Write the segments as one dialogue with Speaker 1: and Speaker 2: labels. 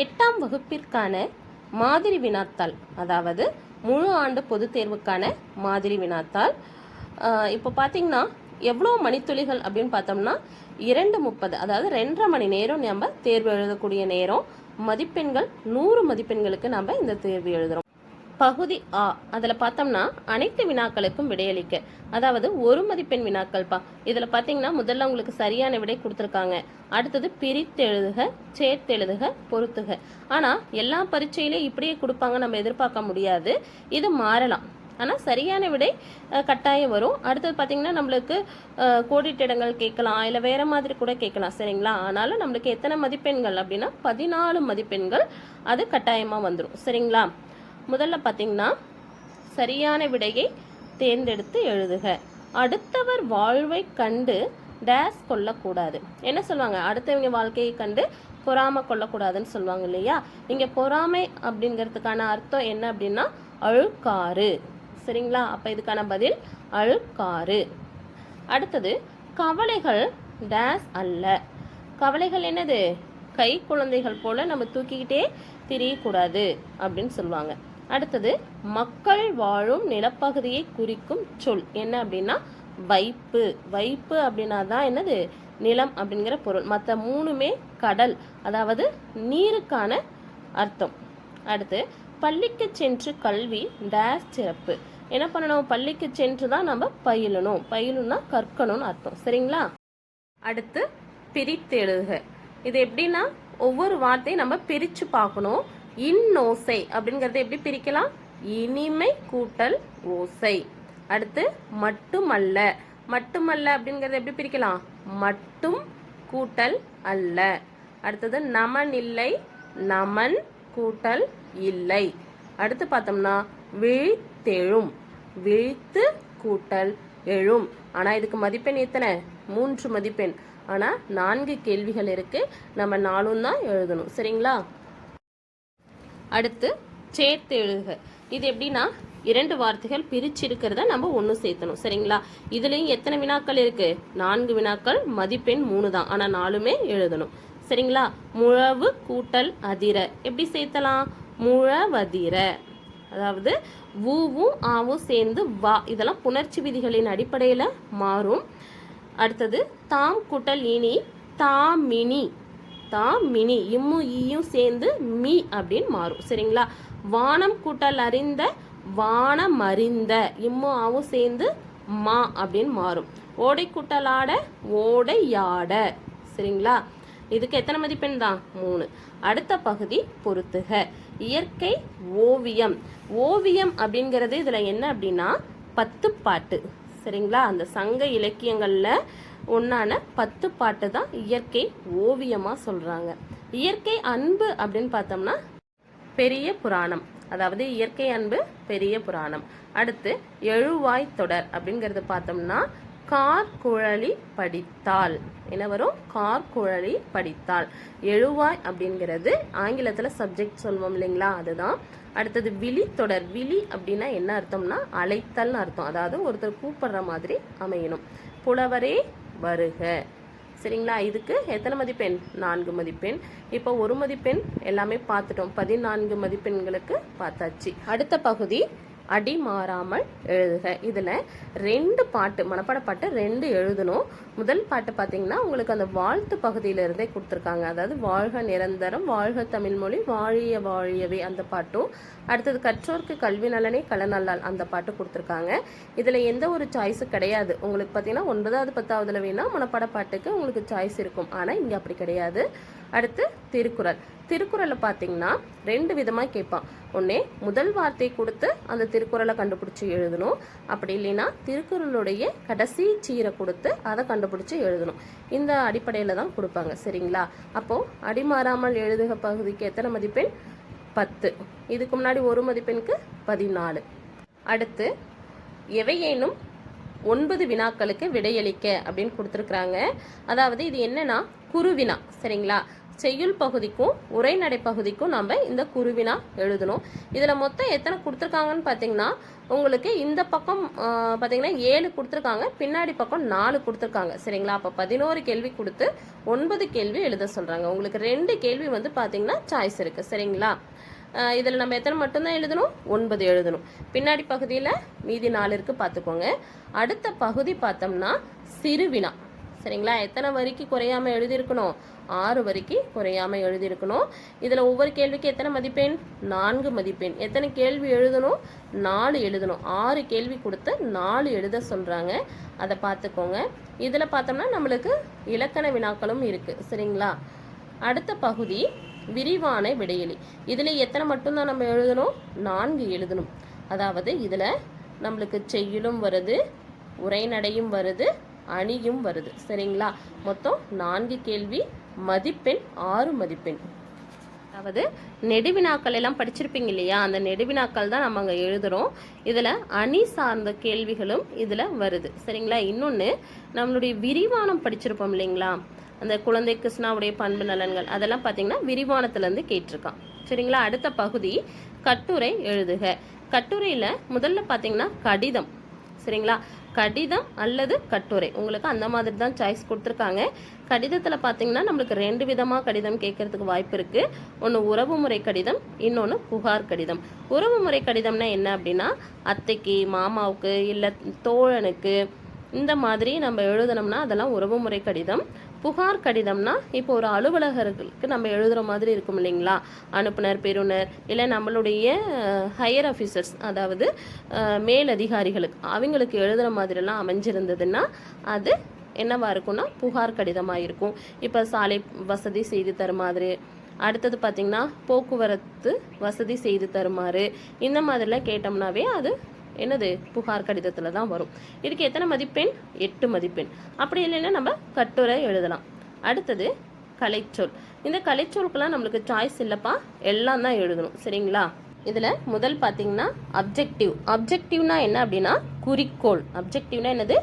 Speaker 1: எட்டாம் வகுப்பிற்கான மாதிரி வினாத்தாள் அதாவது முழு ஆண்டு பொதுத் தேர்வுக்கான மாதிரி வினாத்தாள். இப்போ பார்த்தீங்கன்னா எவ்வளோ மணித்துளிகள் அப்படின்னு பார்த்தோம்னா இரண்டு முப்பது அதாவது ரெண்டரை மணி நேரம் நம்ம தேர்வு எழுதக்கூடிய நேரம். மதிப்பெண்கள் நூறு மதிப்பெண்களுக்கு நம்ம இந்த தேர்வு எழுதுகிறோம் பகுதி ஆ அதில் பார்த்தோம்னா அனைத்து வினாக்களுக்கும் விடையளிக்க. அதாவது ஒரு மதிப்பெண் வினாக்கள்ப்பா. இதில் பார்த்தீங்கன்னா முதல்ல உங்களுக்கு சரியான விடை கொடுத்துருக்காங்க. அடுத்தது பிரித்தெழுதுக எழுதுக பொறுத்துக ஆனால் எல்லா பரீட்சையிலையும் இப்படியே கொடுப்பாங்க நம்ம எதிர்பார்க்க முடியாது. இது மாறலாம். ஆனால் சரியான விடை கட்டாயம் வரும். அடுத்தது பார்த்தீங்கன்னா நம்மளுக்கு அஹ், கோடிட்ட இடங்கள் கேட்கலாம். இல்லை வேறு மாதிரி கூட கேட்கலாம் சரிங்களா? ஆனாலும் நம்மளுக்கு எத்தனை மதிப்பெண்கள் அப்படின்னா பதினாலு மதிப்பெண்கள் அது கட்டாயமாக வந்துடும் சரிங்களா? முதல்ல பார்த்தீங்கன்னா சரியான விடையை தேர்ந்தெடுத்து எழுதுக. அடுத்தவர் வாழ்வை கண்டு டேஸ் கொள்ளக்கூடாது. என்ன சொல்லுவாங்க? அடுத்தவங்க வாழ்க்கையை கண்டு பொறாமை கொள்ளக்கூடாதுன்னு சொல்லுவாங்க இல்லையா? இங்கே பொறாமை அப்படிங்கிறதுக்கான அர்த்தம் என்ன அப்படின்னா அழுக்காறு. சரிங்களா? அப்போ இதுக்கான பதில் அழுக்காறு. அடுத்தது கவலைகள் டேஸ் அல்ல. கவலைகள் என்னது? கை குழந்தைகள் போல நம்ம தூக்கிக்கிட்டே திரியக்கூடாது அப்படின்னு சொல்லுவாங்க. அடுத்தது மக்கள் வாழும் நிலப்பகுதியை குறிக்கும் சொல். என்ன அப்படின்னா வைப்பு. வைப்பு அப்படின்னா தான் என்னது? நிலம் அப்படிங்கிற பொருள். மற்ற மூணுமே கடல். அதாவது நீருக்கான அர்த்தம். அடுத்து பள்ளிக்கு சென்று கல்வி டேஸ் சிறப்பு. என்ன பண்ணணும்? பள்ளிக்கு சென்று தான் நம்ம பயிலணும். பயிலுன்னா கற்கணும்னு அர்த்தம். சரிங்களா? அடுத்து பிரித்து எழுதுக இது எப்படின்னா ஒவ்வொரு வார்த்தையும் நம்ம பிரித்து பார்க்கணும். இன்னோசை அப்படிங்கறத எப்படி பிரிக்கலாம்? இனிமை கூட்டல் ஓசை. அடுத்து மட்டுமல்ல. மட்டுமல்ல அப்படிங்கறத எப்படி பிரிக்கலாம்? மட்டும் கூட்டல் அல்ல. அடுத்தது நமன் இல்லை நமன் கூட்டல் இல்லை. அடுத்து பார்த்தோம்னா விழித்தெழும். விழித்து கூட்டல் எழும். ஆனால் இதுக்கு மதிப்பெண் எத்தனை? மூன்று மதிப்பெண். ஆனால் நான்கு கேள்விகள் இருக்கு. நம்ம நாலும் தான் எழுதணும். சரிங்களா? அடுத்து சேர்த்து எழுதுக. இது எப்படின்னா இரண்டு வார்த்தைகள் பிரிச்சு இருக்கிறத நம்ம ஒன்று சேர்த்தணும். சரிங்களா? இதுலேயும் எத்தனை வினாக்கள் இருக்குது நான்கு வினாக்கள் மதிப்பெண் மூணு தான். ஆனால் நாலுமே எழுதணும். சரிங்களா? முழவு கூட்டல் அதிர. எப்படி சேர்த்தலாம்? முழவதிர. அதாவது ஊவும் ஆவும் சேர்ந்து வா. இதெல்லாம் புணர்ச்சி விதிகளின் அடிப்படையில் மாறும். அடுத்தது தாம் கூட்டல் இனி தாமினி தா மினி இம்மும் ஈயும் சேர்ந்து மீ அப்படின்னு மாறும். சரிங்களா? வானம் கூட்டல் அறிந்த வானம் அறிந்த இம்மும் ஆவும் சேர்ந்து மா அப்படின்னு மாறும். ஓடை கூட்டலாட ஓடையாட சரிங்களா? இதுக்கு எத்தனை மதிப்பெண் தான்? மூணு. அடுத்த பகுதி பொறுத்துக இயற்கை ஓவியம். ஓவியம் அப்படிங்கிறது இதில் என்ன அப்படின்னா பத்து பாட்டு சரிங்களா? அந்த சங்க இலக்கியங்களில் ஒன்றான பத்து பாட்டு தான் இயற்கை ஓவியமாக சொல்கிறாங்க இயற்கை அன்பு அப்படின்னு பார்த்தோம்னா பெரிய புராணம். அதாவது இயற்கை அன்பு பெரிய புராணம். அடுத்து எழுவாய் தொடர் அப்படிங்கிறது பார்த்தோம்னா கார்குழலி படித்தால். என்ன வரும்? கார்குழலி படித்தால். எழுவாய் அப்படிங்கிறது ஆங்கிலத்தில் சப்ஜெக்ட் சொல்வோம் இல்லைங்களா? அதுதான். அடுத்தது விழி தொடர். விழி அப்படின்னா என்ன அர்த்தம்னா அழைத்தல்னு அர்த்தம். அதாவது ஒருத்தர் கூப்பிடுற மாதிரி அமையணும். புலவரே வருக. சரிங்களா? இதுக்கு எத்தனை மதிப்பெண்? நான்கு மதிப்பெண். இப்போ ஒரு மதிப்பெண் எல்லாமே பார்த்துட்டோம். பதினான்கு மதிப்பெண்களுக்கு பார்த்தாச்சு. அடுத்த பகுதி அடி மாறாமல் எழுதுக. இதில் ரெண்டு பாட்டு மனப்பாட பாட்டு ரெண்டு எழுதணும். முதல் பாட்டு பார்த்தீங்கன்னா உங்களுக்கு அந்த வாழ்த்து பகுதியிலிருந்தே கொடுத்துருக்காங்க. அதாவது வாழ்க நிரந்தரம் வாழ்க தமிழ்மொழி வாழிய வாழியவே அந்த பாட்டும். அடுத்தது கற்றோர்க்கு கல்வி நலனே கலநல்லால் அந்த பாட்டு கொடுத்துருக்காங்க. இதில் எந்த ஒரு சாய்ஸும் கிடையாது. உங்களுக்கு பார்த்தீங்கன்னா ஒன்பதாவது பத்தாவதுல வேணால் மனப்பாட பாட்டுக்கு உங்களுக்கு சாய்ஸ் இருக்கும். ஆனால் இங்கே அப்படி கிடையாது. அடுத்து திருக்குறள். திருக்குறளை பார்த்தீங்கன்னா ரெண்டு விதமாக கேட்பான். ஒன்னே முதல் வார்த்தை கொடுத்து அந்த திருக்குறளை கண்டுபிடிச்சி எழுதணும். அப்படி இல்லைன்னா திருக்குறளுடைய கடைசி சீரை கொடுத்து அதை கண்டுபிடிச்சி எழுதணும். இந்த அடிப்படையில் தான் கொடுப்பாங்க. சரிங்களா? அப்போது அடிமாறாமல் எழுதுக பகுதிக்கு எத்தனை மதிப்பெண்? பத்து. இதுக்கு முன்னாடி ஒரு மதிப்பெண்க்கு பதினாலு. அடுத்து எவையேனும் ஒன்பது வினாக்களுக்கு விடையளிக்க அப்படின்னு கொடுத்துருக்குறாங்க. அதாவது இது என்னன்னா குருவினா சரிங்களா? செய்யுள் பகுதிக்கும் உரைநடை பகுதிக்கும் நம்ம இந்த குருவினா எழுதணும். இதில் மொத்தம் எத்தனை கொடுத்துருக்காங்கன்னு பார்த்தீங்கன்னா உங்களுக்கு இந்த பக்கம் பார்த்தீங்கன்னா ஏழு கொடுத்துருக்காங்க பின்னாடி பக்கம் நாலு கொடுத்துருக்காங்க. சரிங்களா? அப்போ பதினோரு கேள்வி கொடுத்து ஒன்பது கேள்வி எழுத சொல்கிறாங்க உங்களுக்கு ரெண்டு கேள்வி வந்து பார்த்தீங்கன்னா சாய்ஸ் இருக்குது சரிங்களா? இதில் நம்ம எத்தனை மட்டும்தான் எழுதணும்? ஒன்பது எழுதணும். பின்னாடி பகுதியில் மீதி நாலு இருக்குது பார்த்துக்கோங்க அடுத்த பகுதி பார்த்தோம்னா சிறுவினா. சரிங்களா? எத்தனை வரிக்கு குறையாமல் எழுதியிருக்கணும்? ஆறு வரிக்கு குறையாமல் எழுதியிருக்கணும். இதில் ஒவ்வொரு கேள்விக்கு எத்தனை மதிப்பெண்? நான்கு மதிப்பெண். எத்தனை கேள்வி எழுதணும்? நாலு எழுதணும். ஆறு கேள்வி கொடுத்து நாலு எழுத சொல்கிறாங்க அதை பார்த்துக்கோங்க இதில் பார்த்தோம்னா நம்மளுக்கு இலக்கண வினாக்களும் இருக்குது சரிங்களா? அடுத்த பகுதி விரிவான விடையலி இதில் எத்தனை மட்டும்தான் நம்ம எழுதணும்? நான்கு எழுதணும். அதாவது இதில் நம்மளுக்கு செய்யுளும் வருது உரைநடையும் வருது அணியும் வருது. சரிங்களா? மொத்தம் நான்கு கேள்வி. மதிப்பெண் ஆறு மதிப்பெண். அதாவது நெடுவினாக்கள் எல்லாம் படிச்சிருப்பீங்க இல்லையா? அந்த நெடுவினாக்கள் தான் நம்ம அங்கே எழுதுறோம். இதில் அணி சார்ந்த கேள்விகளும் இதில் வருது. சரிங்களா? இன்னொன்று நம்மளுடைய விரிவானம் படிச்சிருப்போம் இல்லைங்களா? அந்த குழந்தை கிருஷ்ணாவுடைய பண்பு நலன்கள் அதெல்லாம் பார்த்தீங்கன்னா விரிவானத்துலேருந்து கேட்டிருக்கான். சரிங்களா? அடுத்த பகுதி கட்டுரை எழுதுக. கட்டுரையில் முதல்ல பார்த்தீங்கன்னா கடிதம். சரிங்களா? கடிதம் அல்லது கட்டுரை. உங்களுக்கு அந்த மாதிரி தான் சாய்ஸ் கொடுத்துருக்காங்க. கடிதத்தில் பார்த்தீங்கன்னா நம்மளுக்கு ரெண்டு விதமாக கடிதம் கேட்கறதுக்கு வாய்ப்பு இருக்குது ஒன்று உறவுமுறை கடிதம் இன்னொன்று புகார் கடிதம். உறவுமுறை கடிதம்னா என்ன அப்படின்னா அத்தைக்கு மாமாவுக்கு இல்லை தோழனுக்கு இந்த மாதிரி நம்ம எழுதணும்னா அதெல்லாம் உறவுமுறை கடிதம் புகார் கடிதம்னா இப்போ ஒரு அலுவலகர்களுக்கு நம்ம எழுதுகிற மாதிரி இருக்கும் இல்லைங்களா? அனுப்புனர் பெறுநர் இல்லை நம்மளுடைய ஹையர் ஆஃபீஸர்ஸ் அதாவது மேல் மேலதிகாரிகளுக்கு அவங்களுக்கு எழுதுகிற மாதிரிலாம் அமைஞ்சிருந்ததுன்னா அது என்னவாக இருக்கும்னா புகார் கடிதமாக இருக்கும். இப்போ சாலை வசதி செய்து தருமாறு அடுத்தது பார்த்திங்கன்னா போக்குவரத்து வசதி செய்து தருமாறு இந்த மாதிரிலாம் கேட்டோம்னாவே அது என்னது? புகார் கடிதத்தில் தான் வரும். இதுக்கு எத்தனை மதிப்பெண்? எட்டு மதிப்பெண். அப்படி இல்லைன்னா நம்ம கட்டுரை எழுதலாம். அடுத்தது கலைச்சொல். இந்த கலைச்சொற்கெல்லாம் நம்மளுக்கு சாய்ஸ் இல்லைப்பா. எல்லாம் தான் எழுதணும். சரிங்களா? இதில் முதல் பார்த்தீங்கன்னா அப்ஜெக்டிவ் அப்ஜெக்டிவ்னா என்ன அப்படின்னா குறிக்கோள். அப்ஜெக்டிவ்னா என்னது?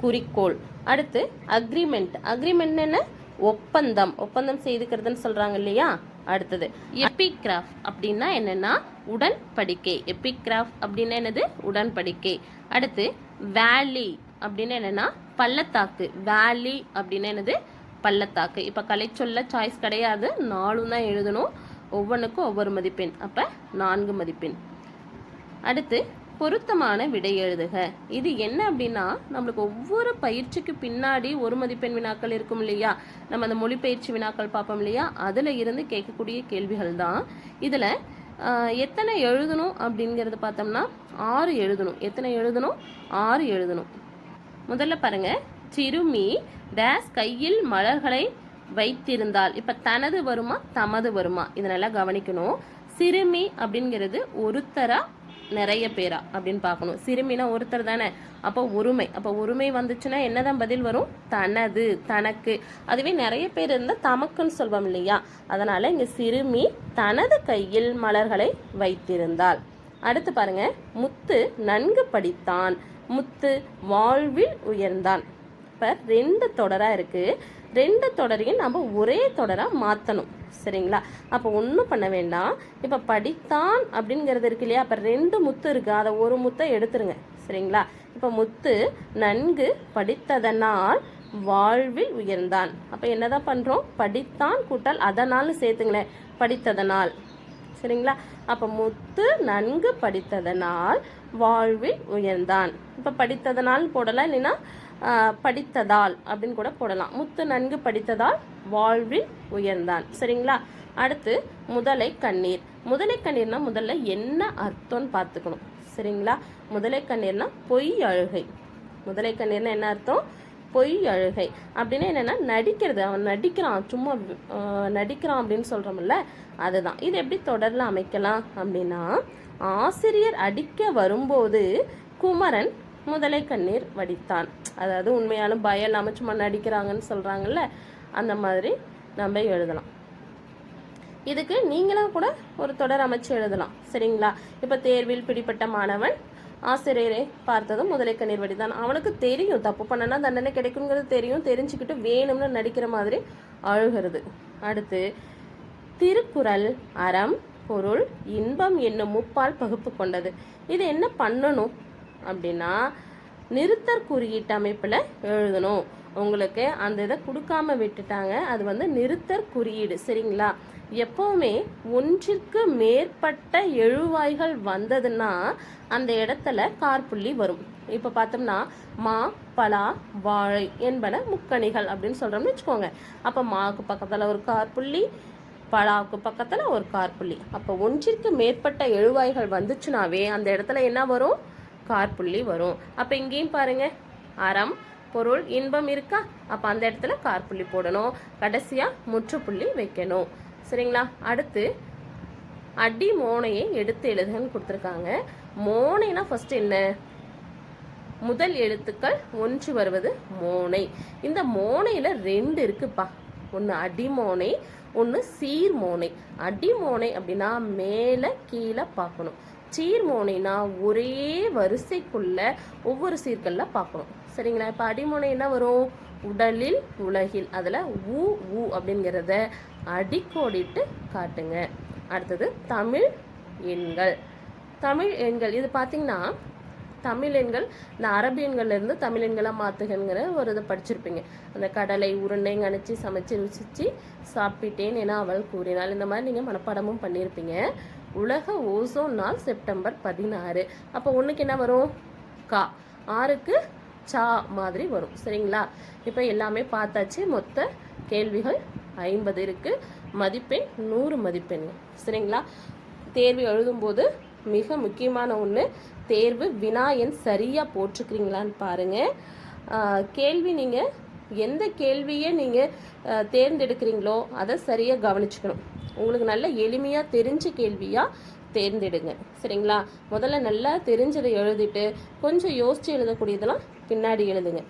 Speaker 1: குறிக்கோள். அடுத்து அக்ரிமெண்ட் அக்ரிமெண்ட் என்ன? ஒப்பந்தம். ஒப்பந்தம் செய்துக்கிறதுன்னு சொல்றாங்க இல்லையா? அடுத்தது. எபிகிராஃப் அப்படின்னா என்னன்னா உடன்படிக்கை. எபிகிராஃப் அப்படின்னா என்னது? உடன்படிக்கை. அடுத்து வேலி அப்படின்னா என்னன்னா பள்ளத்தாக்கு. வேலி அப்படின்னா என்னது? பள்ளத்தாக்கு. இப்போ சொல்ல சாய்ஸ் கிடையாது. நாலும் தான் எழுதணும். ஒவ்வொன்றுக்கும் ஒவ்வொரு மதிப்பெண். அப்போ நான்கு மதிப்பெண். அடுத்து பொருத்தமான விடை எழுதுக. இது என்ன அப்படின்னா நம்மளுக்கு ஒவ்வொரு பயிற்சிக்கு பின்னாடி ஒரு மதிப்பெண் வினாக்கள் இருக்கும் இல்லையா? நம்ம அந்த மொழிப்பயிற்சி வினாக்கள் பார்ப்போம் இல்லையா? அதில் இருந்து கேட்கக்கூடிய கேள்விகள் தான். இதில் எத்தனை எழுதணும் அப்படிங்கிறது பார்த்தோம்னா ஆறு எழுதணும். எத்தனை எழுதணும்? ஆறு எழுதணும். முதல்ல பாருங்க. சிறுமி டேஸ் கையில் மலர்களை வைத்திருந்தால் இப்போ தனது வருமா தமது வருமா? இதனெல்லாம் கவனிக்கணும். சிறுமி அப்படிங்கிறது ஒருத்தரா நிறைய பேரா அப்படின்னு பார்க்கணும். சிறுமினா ஒருத்தர் தானே. அப்போ ஒருமை. அப்போ ஒருமை வந்துச்சுன்னா என்னதான் பதில் வரும்? தனது தனக்கு. அதுவே நிறைய பேர் இருந்தால் தமக்குன்னு சொல்வோம் இல்லையா? அதனால இங்கே சிறுமி தனது கையில் மலர்களை வைத்திருந்தாள். அடுத்து பாருங்க. முத்து நன்கு படித்தான். முத்து வாழ்வில் உயர்ந்தான். இப்போ ரெண்டு தொடராக இருக்குது ரெண்டு தொடரையும் நம்ம ஒரே தொடராக மாற்றணும் சரிங்களா? அப்போ ஒன்றும் பண்ண வேண்டாம். இப்போ படித்தான் அப்படிங்கிறது இருக்கு இல்லையா? அப்போ ரெண்டு முத்து இருக்குது அதை ஒரு முத்தை எடுத்துருங்க. சரிங்களா? இப்போ முத்து நன்கு படித்ததனால் வாழ்வில் உயர்ந்தான். அப்போ என்னதான் பண்ணுறோம் படித்தான் கூட்டல் அதனால்னு சேர்த்துங்களேன். படித்ததனால். சரிங்களா? அப்போ முத்து நன்கு படித்ததனால் வாழ்வில் உயர்ந்தான். இப்போ படித்ததனால் போடலாம் இல்லைன்னா படித்ததால் அப்படின்னு கூட போடலாம். முத்து நன்கு படித்ததால் வாழ்வில் உயர்ந்தான். சரிங்களா? அடுத்து முதலை கண்ணீர். முதலை கண்ணீர்னா முதல்ல என்ன அர்த்தம்னு பார்த்துக்கணும். சரிங்களா? முதலை கண்ணீர்னா பொய் அழுகை. முதலை கண்ணீர்னா என்ன அர்த்தம்? பொய் அழுகை. அப்படின்னா என்னென்னா நடிக்கிறது. அவன் நடிக்கிறான். சும்மா நடிக்கிறான் அப்படின்னு சொல்கிறோம்ல அதுதான். இது எப்படி தொடரில் அமைக்கலாம் அப்படின்னா ஆசிரியர் அடிக்க வரும்போது குமரன் முதலை கண்ணீர் வடித்தான். அதாவது உண்மையாலும் பயம் இல்லாமல் சும்மா நடிக்கிறாங்கன்னு சொல்கிறாங்கல்ல அந்த மாதிரி நம்ம எழுதலாம். இதுக்கு நீங்களும் கூட ஒரு தொடர் அமைச்சு எழுதலாம். சரிங்களா? இப்போ தேர்வில் பிடிப்பட்ட மாணவன் ஆசிரியரை பார்த்ததும் முதலை கண்ணீர் வடிதான் அவனுக்கு தெரியும் தப்பு பண்ணனா தண்டனை கிடைக்குங்கிறது தெரியும் தெரிஞ்சுக்கிட்டு வேணும்னு நடிக்கிற மாதிரி அழுகிறது. அடுத்து திருக்குறள் அறம் பொருள் இன்பம் என்னும் முப்பால் பகுப்பு கொண்டது. இது என்ன பண்ணணும்? அப்படின்னா நிறுத்தற் குறியீட்டு அமைப்பில் எழுதணும். உங்களுக்கு அந்த இதை கொடுக்காம விட்டுட்டாங்க. அது வந்து நிறுத்தற் குறியீடு. சரிங்களா? எப்போவுமே ஒன்றிற்கு மேற்பட்ட எழுவாய்கள் வந்ததுன்னா அந்த இடத்துல கார்புள்ளி வரும். இப்போ பார்த்தோம்னா மா பலா வாழை என்பன முக்கணிகள் அப்படின்னு சொல்கிறோம்னு வச்சுக்கோங்க. அப்போ மாவுக்கு பக்கத்தில் ஒரு கார்புள்ளி பலாவுக்கு பக்கத்தில் ஒரு கார்புள்ளி அப்போ ஒன்றிற்கு மேற்பட்ட எழுவாய்கள் வந்துச்சுனாவே அந்த இடத்துல என்ன வரும்? கார்புள்ளி வரும். அப்போ இங்கேயும் பாருங்க. அறம் பொருள் இன்பம் இருக்கா? அப்போ அந்த இடத்துல கார்புள்ளி போடணும். கடைசியாக முற்றுப்புள்ளி வைக்கணும். சரிங்களா? அடுத்து அடி மோனையை எடுத்து எழுதுன்னு கொடுத்துருக்காங்க. மோனைனா ஃபர்ஸ்ட் என்ன? முதல் எழுத்துக்கள் ஒன்று வருவது மோனை. இந்த மோனையில் ரெண்டு இருக்குப்பா. ஒன்று அடிமோனை ஒன்று சீர்மோனை. அடிமோனை அப்படின்னா மேலே கீழே பார்க்கணும். சீர்மோனைனா ஒரே வரிசைக்குள்ள ஒவ்வொரு சீர்களில் பார்க்கணும். சரிங்களா? இப்போ அடிமோனை என்ன வரும்? உடலில் உலகில். அதில் ஊ ஊ அப்படிங்கிறத அடிக்கோடிட்டு காட்டுங்க. அடுத்தது தமிழ் எண்கள். தமிழ் எண்கள். இது பார்த்தீங்கன்னா தமிழ் எண்கள் இந்த அரபி எண்கள்லேருந்து தமிழ் எண்களாக மாற்றுகங்கிற ஒரு இதை படிச்சிருப்பீங்க. அந்த கடலை உருண்டை கணிச்சு சமைச்சு ருசிச்சு சாப்பிட்டேன் என அவள் கூறினாள். இந்த மாதிரி நீங்கள் மனப்பாடமும் பண்ணியிருப்பீங்க உலக ஓசோன் நாள் செப்டம்பர் பதினாறு. அப்போ ஒன்றுக்கு என்ன வரும்? கா. ஆறுக்கு சா மாதிரி வரும். சரிங்களா? இப்போ எல்லாமே பார்த்தாச்சு. மொத்த கேள்விகள் ஐம்பது இருக்குது மதிப்பெண் நூறு மதிப்பெண். சரிங்களா? தேர்வு எழுதும்போது மிக முக்கியமான ஒன்று தேர்வு வினா எண் சரியாக போட்டிருக்கிறீங்களான்னு பாருங்கள் கேள்வி நீங்கள் எந்த கேள்வியை நீங்கள் தேர்ந்தெடுக்கிறீங்களோ அதை சரியாக கவனிச்சுக்கணும். உங்களுக்கு நல்ல எளிமையாக தெரிஞ்ச கேள்வியாக தேர்ந்தெடுங்க. சரிங்களா? முதல்ல நல்லா தெரிஞ்சதை எழுதிட்டு கொஞ்சம் யோசித்து எழுதக்கூடியதெல்லாம் பின்னாடி எழுதுங்க.